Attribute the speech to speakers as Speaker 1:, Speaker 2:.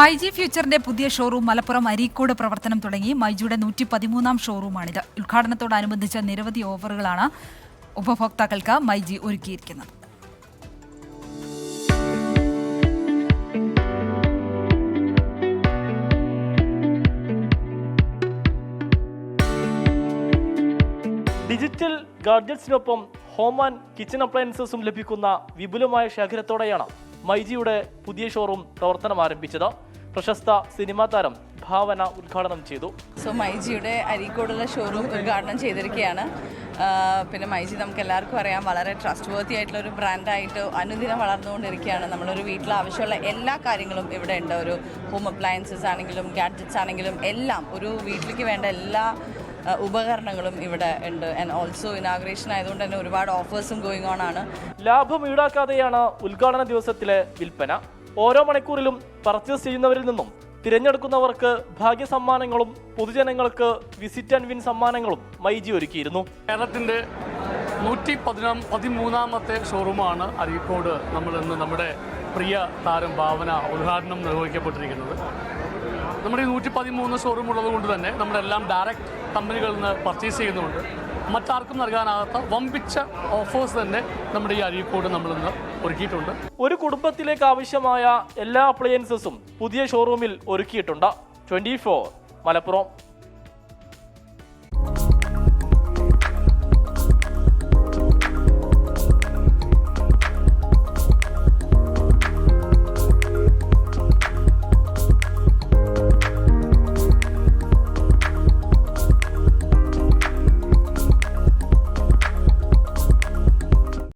Speaker 1: മൈജി ഫ്യൂച്ചറിന്റെ പുതിയ ഷോറൂം മലപ്പുറം അരീക്കോട് പ്രവർത്തനം തുടങ്ങി. മൈജിയുടെ നൂറ്റി പതിമൂന്നാം ഷോറൂമാണിത്. ഉദ്ഘാടനത്തോടനുബന്ധിച്ച നിരവധി ഓഫറുകളാണ് ഉപഭോക്താക്കൾക്ക് മൈജി ഒരുക്കിയിരിക്കുന്നത്.
Speaker 2: ഡിജിറ്റൽ ഗാഡ്ജറ്റ്സിനൊപ്പം ഹോം ആൻഡ് കിച്ചൺ അപ്ലയൻസസും ലഭിക്കുന്ന വിപുലമായ ശേഖരത്തോടെയാണ് മൈജിയുടെ പുതിയ ഷോറൂം പ്രവർത്തനം ആരംഭിച്ചത് പ്രശസ്ത സിനിമാ താരം ഭാവന ഉദ്ഘാടനം ചെയ്തു.
Speaker 3: സോ മൈജിയുടെ അരീക്കോടുള്ള ഷോറൂം ഉദ്ഘാടനം ചെയ്തിരിക്കുകയാണ്. പിന്നെ മൈജി നമുക്ക് എല്ലാവർക്കും അറിയാം വളരെ ട്രസ്റ്റ് വർത്തി ആയിട്ടുള്ള ഒരു ബ്രാൻഡായിട്ട് അനുദിനം വളർന്നുകൊണ്ടിരിക്കുകയാണ്. നമ്മളൊരു വീട്ടിൽ ആവശ്യമുള്ള എല്ലാ കാര്യങ്ങളും ഇവിടെ ഉണ്ട്. ഒരു ഹോം അപ്ലയൻസസ് ആണെങ്കിലും ഗാഡ്ജറ്റ്സ് ആണെങ്കിലും എല്ലാം. ഒരു വീട്ടിലേക്ക് വേണ്ട എല്ലാ ഉപകരണങ്ങളും ഇവിടെ ഉണ്ട്. ആൻഡ് ഓൾസോ ഇനാഗ്രേഷൻ ആയതുകൊണ്ട് തന്നെ ഒരുപാട് ഓഫേഴ്സും ഗോയിങ് ഓൺ ആണ്.
Speaker 2: ലാഭം ഈടാക്കാതെയാണ് ഉദ്ഘാടന ദിവസത്തിലെ വിൽപ്പന. ഓരോ മണിക്കൂറിലും പർച്ചേസ് ചെയ്യുന്നവരിൽ നിന്നും തിരഞ്ഞെടുക്കുന്നവർക്ക് ഭാഗ്യ സമ്മാനങ്ങളും പൊതുജനങ്ങൾക്ക് വിസിറ്റ് ആൻഡ് വിൻ സമ്മാനങ്ങളും മൈജി ഒരുക്കിയിരുന്നു.
Speaker 4: കേരളത്തിന്റെ നൂറ്റി പതിനാം പതിമൂന്നാമത്തെ ഷോറൂമാണ് അരീക്കോട് നമ്മൾ ഇന്ന് നമ്മുടെ പ്രിയ താരം ഭാവന ഉദ്ഘാടനം നിർവഹിക്കപ്പെട്ടിരിക്കുന്നത്. നമ്മുടെ ഈ നൂറ്റി പതിമൂന്ന് ഷോറൂം ഉള്ളത് കൊണ്ട് തന്നെ നമ്മളെല്ലാം ഡയറക്റ്റ് കമ്പനികളിൽ നിന്ന് പർച്ചേസ് ചെയ്യുന്നുണ്ട്. മറ്റാർക്കും നൽകാനാകാത്ത വമ്പിച്ച ഓഫേഴ്സ് തന്നെ നമ്മുടെ ഈ അരിക്കോട് നമ്മൾ ഇന്ന് ഒരുക്കിയിട്ടുണ്ട്.
Speaker 2: ഒരു കുടുംബത്തിലേക്ക് ആവശ്യമായ എല്ലാ അപ്ലയൻസസും പുതിയ ഷോറൂമിൽ ഒരുക്കിയിട്ടുണ്ട്. ട്വന്റി മലപ്പുറം.